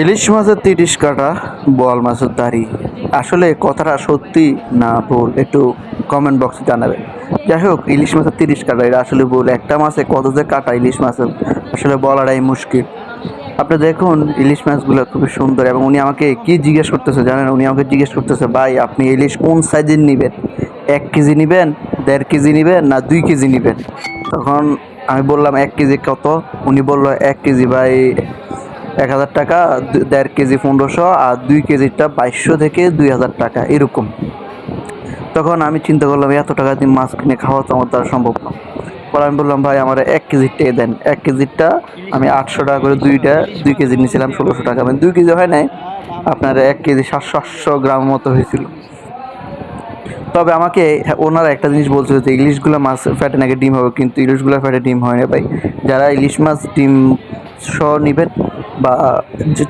ইলিশ মাছের তিরিশ কাটা বোয়াল মাছের দাড়ি। আসলে কথাটা সত্যি না ভুল? একটু কমেন্ট বক্সে জানাবেন। যাই হোক, ইলিশ মাছের তিরিশ কাটা এটা আসলে ভুল। একটা মাছে কত যে কাটা ইলিশ মাছের আসলে বলাটাই মুশকিল। আপনি দেখুন, ইলিশ মাছগুলো খুবই সুন্দর এবং উনি আমাকে কি জিজ্ঞেস করতেছে জানেন? উনি আমাকে জিজ্ঞেস করতেছে, ভাই, আপনি ইলিশ কোন সাইজের নেবেন? এক কেজি নেবেন, দেড় কেজি নেবেন না দুই কেজি নেবেন? তখন আমি বললাম এক কেজি কত? উনি বলল, এক কেজি ভাই এক হাজার টাকা দেড় কেজি পনেরোশো আর দুই কেজিটা বাইশশো থেকে দুই হাজার টাকা, এরকম। তখন আমি চিন্তা করলাম, এত টাকা দিয়ে মাছ কিনে খাওয়া তো আমার দ্বারা সম্ভব না। পরে আমি বললাম, ভাই, আমার এক কেজিটাই দেন। এক কেজিটা আমি আটশো টাকা করে দুইটা, দুই কেজি নিয়েছিলাম, ষোলোশো টাকা। মানে দুই কেজি হয় নাই, আপনার এক কেজি সাতশো, আটশো গ্রাম মতো হয়েছিল। তবে আমাকে ওনারা একটা জিনিস বলছিল যে ইলিশগুলো মাছ ফ্যাটে নাকি ডিম হবে, কিন্তু ইলিশগুলো ফ্যাটে ডিম হয় না ভাই। যারা ইলিশ মাছ ডিম সহ নেবেন বা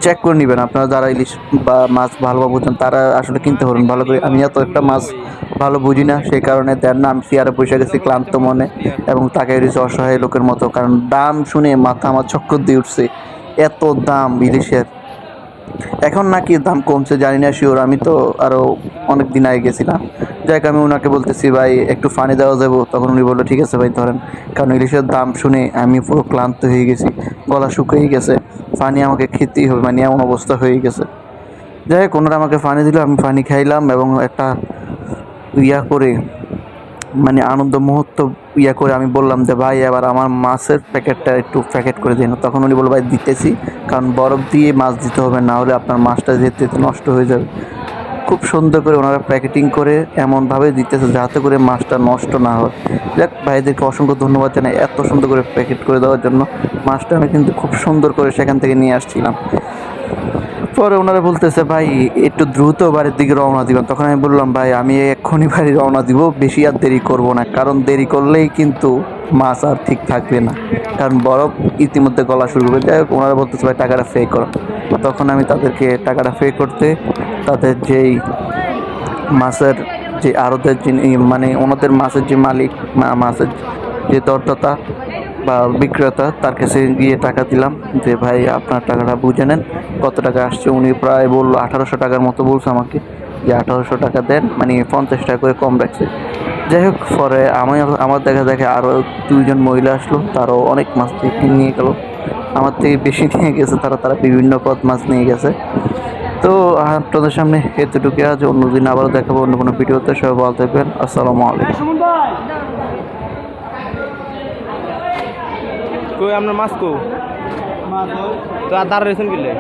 চেক করে নেবেন, আপনারা যারা ইলিশ বা মাছ ভালোভাবে বুঝেন, তারা আসলে কিনতে পারবেন। ভালো করে আমি এত একটা মাছ ভালো বুঝি না, সেই কারণে দেন না, আমি চেয়ারে বসে গেছি ক্লান্ত মনে এবং তাকে রয়েছে অসহায় লোকের মতো, কারণ দাম শুনে মাথা আমার চক্কর দিয়ে উঠছে। এত দাম ইলিশের। এখন নাকি দাম কমছে, জানি না শিওর আমি তো আরও অনেক দিন আগে গেছিলাম। যাই আমি ওনাকে বলতেছি, ভাই, একটু ফানি দেওয়া যাব। তখন উনি বলল, ঠিক আছে ভাই, ধরেন। কারণ ইলিশের দাম শুনে আমি পুরো ক্লান্ত হয়ে গেছি। গলা শুকিয়ে গেছে। ফানি আমাকে খেতেই হবে মানে এমন অবস্থা হয়ে গেছে। যাই হোক, ওনারা আমাকে ফানি দিল, আমি ফানি খাইলাম এবং একটা ইয়া করে মানে আনন্দ মুহূর্ত ইয়া করে আমি বললাম যে, ভাই, এবার আমার মাছের প্যাকেটটা একটু প্যাকেট করে দিন। তখন উনি বলল, ভাই, দিতেছি, কারণ বরফ দিয়ে মাছ দিতে হবে, না হলে আপনার মাছটা যেতে নষ্ট হয়ে যাবে। খুব সুন্দর করে ওনারা প্যাকেটিং করে এমনভাবে দিতেছে, যাতে করে মাছটা নষ্ট না হয়। যাক, ভাইদেরকে অসংখ্য ধন্যবাদ জানাই এত সুন্দর করে প্যাকেট করে দেওয়ার জন্য। মাছটা আমি কিন্তু খুব সুন্দর করে সেখান থেকে নিয়ে আসছিলাম। পরে ওনারা বলতেছে, ভাই, একটু দ্রুত বাড়ির দিকে রওনা দিবেন। তখন আমি বললাম, ভাই, আমি এক্ষুনি বাড়ি রওনা দিব, বেশি আর দেরি করব না। কারণ দেরি করলেই কিন্তু মাছ আর ঠিক থাকবে না। কারণ বরফ ইতিমধ্যে গলা শুরু করবে। যাই হোক, ওনারা বলতেছে, ভাই, টাকাটা পে করো। তখন আমি তাদেরকে টাকাটা পে করতে, তাদের যেই মাছের যে আড়তের যিনি মানে ওনাদের মাছের যে মালিক মাছের যে দরদাতা বা বিক্রেতা তার কাছে গিয়ে টাকা দিলাম যে, ভাই, আপনার টাকাটা বুঝে নেন, কত টাকা আসছে? উনি প্রায় বলল, আঠারোশো টাকার মতো বলছে আমাকে যে, আঠারোশো টাকা দেন মানে পঞ্চাশ টাকা করে কম রাখছে। যাই হোক, পরে আমি আমার দেখা দেখে আরও দুইজন মহিলা আসলো, তারাও অনেক মাছ থেকে নিয়ে গেলো। আমার থেকে বেশি নিয়ে গেছে, তারা তারা বিভিন্ন পদ মাছ নিয়ে গেছে। তো আপনাদের সামনে এতটুকু আজ, অন্যদিন আবারও দেখাবো অন্য কোনো ভিডিওতে, সবাই ভালো থাকবেন, আসসালামু আলাইকুম। কই আপনার মাছ কো তো আর দাঁড়া রয়েছেন কিলে